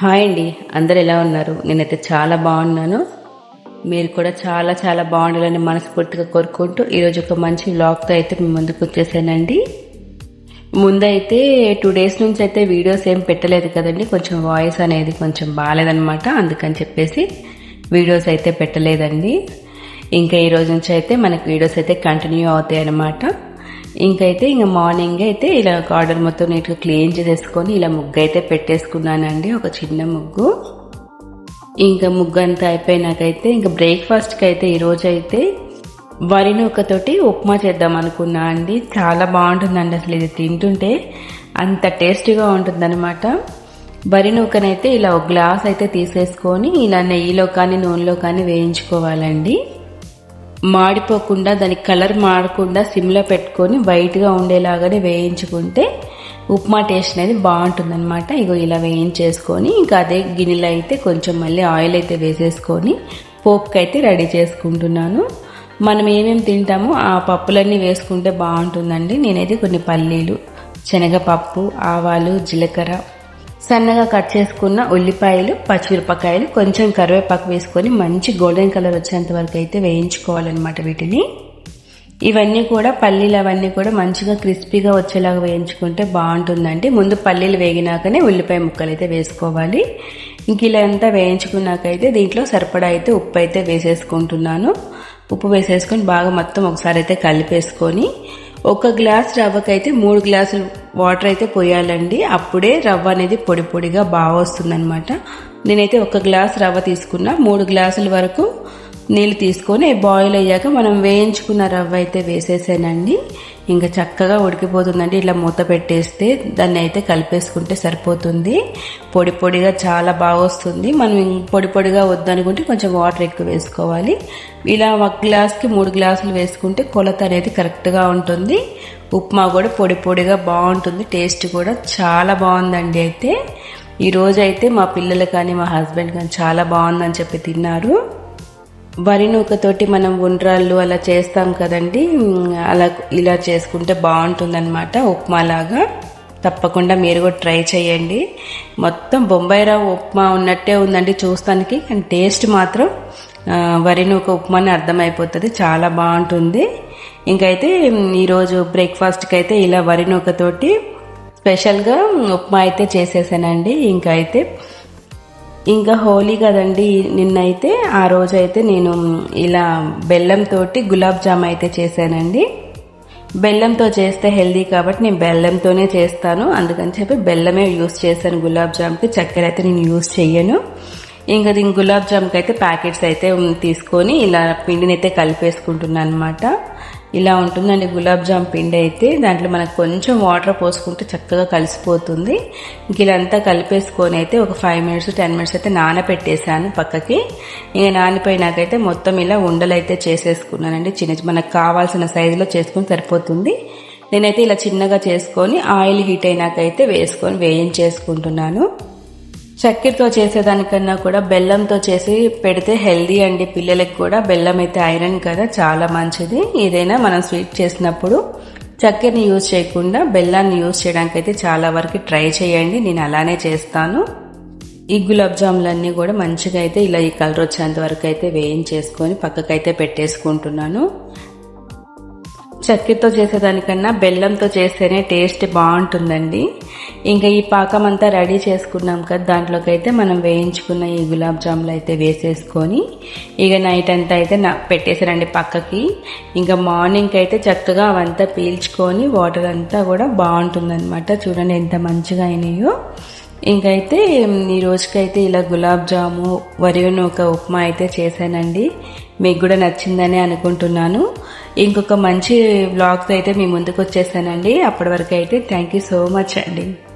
Hi అండి. అందరు ఎలా ఉన్నారు? నేనైతే చాలా బాగున్నాను. మీరు కూడా చాలా చాలా బాగుండాలని మనస్ఫూర్తిగా కోరుకుంటూ ఈరోజు ఒక మంచి వ్లాగ్తో అయితే మీ ముందుకు వచ్చేసానండి. ముందైతే టూ డేస్ నుంచి అయితే వీడియోస్ ఏం పెట్టలేదు కదండి. కొంచెం వాయిస్ అనేది కొంచెం బాగాలేదనమాట అందుకని చెప్పేసి వీడియోస్ అయితే పెట్టలేదండి. ఇంకా ఈ రోజు నుంచి అయితే మనకు వీడియోస్ అయితే కంటిన్యూ అవుతాయి అన్నమాట ఇంకైతే ఇంకా మార్నింగ్ అయితే ఇలా గార్డెన్ మొత్తం నీట్గా క్లీన్ చేసేసుకొని ఇలా ముగ్గు అయితే పెట్టేసుకున్నానండి ఒక చిన్న ముగ్గు. ఇంకా ముగ్గు అంతా అయిపోయినాకైతే ఇంకా బ్రేక్ఫాస్ట్కి అయితే ఈరోజు అయితే వరి నూకతోటి ఉప్మా చేద్దాం అనుకున్నా అండి. చాలా బాగుంటుందండి అసలు ఇది తింటుంటే. అంత టేస్టీగా ఉంటుందన్నమాట. వరి నూకనైతే ఇలా ఒక గ్లాస్ అయితే తీసేసుకొని ఇలా నెయ్యిలో కానీ నూనెలో కానీ వేయించుకోవాలండి. మాడిపోకుండా దాని కలర్ మాడకుండా సిమ్లో పెట్టుకొని వైట్గా ఉండేలాగానే వేయించుకుంటే ఉప్మా టేస్ట్ అనేది బాగుంటుందన్నమాట. ఇగో ఇలా వేయించేసుకొని ఇంకా అదే గిన్నెలో అయితే కొంచెం మళ్ళీ ఆయిల్ అయితే వేసేసుకొని పోపుకి అయితే రెడీ చేసుకుంటున్నాను. మనం ఏమేమి తింటామో ఆ పప్పులన్నీ వేసుకుంటే బాగుంటుందండి. నేనైతే కొన్ని పల్లీలు శనగపప్పు ఆవాలు జీలకర్ర సన్నగా కట్ చేసుకున్న ఉల్లిపాయలు పచ్చిమిరపకాయలు కొంచెం కరివేపాకు వేసుకొని మంచి గోల్డెన్ కలర్ వచ్చేంత వరకు అయితే వేయించుకోవాలన్నమాట వీటిని. ఇవన్నీ కూడా పల్లీలు అవన్నీ కూడా మంచిగా క్రిస్పీగా వచ్చేలాగా వేయించుకుంటే బాగుంటుందండి. ముందు పల్లీలు వేగినాకనే ఉల్లిపాయ ముక్కలు అయితే వేసుకోవాలి. ఇంక ఇలా అంతా వేయించుకున్నాకైతే దీంట్లో సరిపడా అయితే ఉప్పు అయితే వేసేసుకుంటున్నాను. ఉప్పు వేసేసుకొని బాగా మొత్తం ఒకసారి అయితే కలిపేసుకొని ఒక గ్లాస్ రవ్వకైతే మూడు గ్లాసులు వాటర్ అయితే పోయాలండి. అప్పుడే రవ్వ అనేది పొడి పొడిగా బాగా వస్తుందన్నమాట. నేనైతే ఒక గ్లాస్ రవ్వ తీసుకున్నా. మూడు గ్లాసుల వరకు నీళ్ళు తీసుకొని బాయిల్ అయ్యాక మనం వేయించుకున్న రవ్వ అయితే వేసేసానండి. ఇంకా చక్కగా ఉడికిపోతుందండి. ఇట్లా మూత పెట్టేస్తే దాన్ని అయితే కలిపేసుకుంటే సరిపోతుంది. పొడి పొడిగా చాలా బాగా వస్తుంది. మనం పొడి పొడిగా వద్దనుకుంటే కొంచెం వాటర్ ఎక్కువ వేసుకోవాలి. ఇలా ఒక గ్లాస్కి మూడు గ్లాసులు వేసుకుంటే కొలత అనేది కరెక్ట్గా ఉంటుంది. ఉప్మా కూడా పొడి పొడిగా బాగుంటుంది. టేస్ట్ కూడా చాలా బాగుందండి అయితే. ఈరోజు అయితే మా పిల్లలు కానీ మా హస్బెండ్ కానీ చాలా బాగుందని చెప్పి తిన్నారు. వరి నూకతోటి మనం ఉండ్రాళ్ళు అలా చేస్తాం కదండి. అలా ఇలా చేసుకుంటే బాగుంటుందన్నమాట. ఉప్మా లాగా. తప్పకుండా మీరు కూడా ట్రై చేయండి. మొత్తం బొంబాయి రవ్వ ఉప్మా ఉన్నట్టే ఉందండి చూస్తానికి. కానీ టేస్ట్ మాత్రం వరి నూక ఉప్మా అని అర్థమైపోతుంది. చాలా బాగుంటుంది. ఇంకైతే ఈరోజు బ్రేక్ఫాస్ట్కి అయితే ఇలా వరి నూకతోటి స్పెషల్గా ఉప్మా అయితే చేసేసానండి. ఇంకైతే అయితే ఇంకా హోలీ కదండి. నిన్నైతే ఆ రోజైతే నేను ఇలా బెల్లంతో గులాబ్ జామ్ అయితే చేశానండి. బెల్లంతో చేస్తే హెల్దీ కాబట్టి నేను బెల్లంతోనే చేస్తాను. అందుకని చెప్పి బెల్లమే యూస్ చేశాను గులాబ్ జామ్కి. చక్కెర అయితే నేను యూస్ చెయ్యను. ఇంకా దీని గులాబ్ జామ్కి అయితే ప్యాకెట్స్ అయితే తీసుకొని ఇలా పిండిని అయితే కలిపేసుకుంటున్నాను అనమాట ఇలా ఉంటుందండి. గులాబ్ జామ్ పిండి అయితే దాంట్లో మనకు కొంచెం వాటర్ పోసుకుంటే చక్కగా కలిసిపోతుంది. ఇంక ఇలాంతా కలిపేసుకొని అయితే ఒక ఫైవ్ మినిట్స్ టెన్ మినిట్స్ అయితే నానబెట్టేసాను పక్కకి. ఇంకా నానిపోయినాకైతే మొత్తం ఇలా ఉండలు అయితే చేసేసుకున్నానండి. చిన్న మనకు కావాల్సిన సైజులో చేసుకుని సరిపోతుంది. నేనైతే ఇలా చిన్నగా చేసుకొని ఆయిల్ హీట్ అయినాకైతే వేసుకొని వేయించేసుకుంటున్నాను. చక్కెరతో చేసేదానికన్నా కూడా బెల్లంతో చేసి పెడితే హెల్దీ అండి. పిల్లలకి కూడా బెల్లం అయితే ఐరన్ కదా చాలా మంచిది. ఏదైనా మనం స్వీట్ చేసినప్పుడు చక్కెరని యూజ్ చేయకుండా బెల్లాన్ని యూజ్ చేయడానికి అయితే చాలా వరకు ట్రై చేయండి. నేను అలానే చేస్తాను. ఈ గులాబ్ జాములన్నీ కూడా మంచిగా అయితే ఇలా ఈ కలర్ వచ్చేంత వరకు అయితే వేయించేసుకొని పక్కకైతే పెట్టేసుకుంటున్నాను. చక్కెరతో చేసేదానికన్నా బెల్లంతో చేస్తేనే టేస్ట్ బాగుంటుందండి. ఇంకా ఈ పాకం అంతా రెడీ చేసుకున్నాం కదా దాంట్లోకి అయితే మనం వేయించుకున్న ఈ గులాబ్ జాములు అయితే వేసేసుకొని ఇక నైట్ అంతా అయితే నా పెట్టేసారండి పక్కకి. ఇంకా మార్నింగ్ అయితే చక్కగా అవంతా పీల్చుకొని వాటర్ అంతా కూడా బాగుంటుందన్నమాట. చూడండి ఎంత మంచిగా అయినాయో. ఇంకైతే ఈ రోజుకైతే ఇలా గులాబ్ జాము వరియును ఒక ఉప్మా అయితే చేశానండి. మీకు కూడా నచ్చిందని అనుకుంటున్నాను. ఇంకొక మంచి బ్లాగ్తో అయితే మీ ముందుకు వచ్చేసానండి అప్పటి వరకు అయితే థ్యాంక్ యూ సో మచ్ అండి.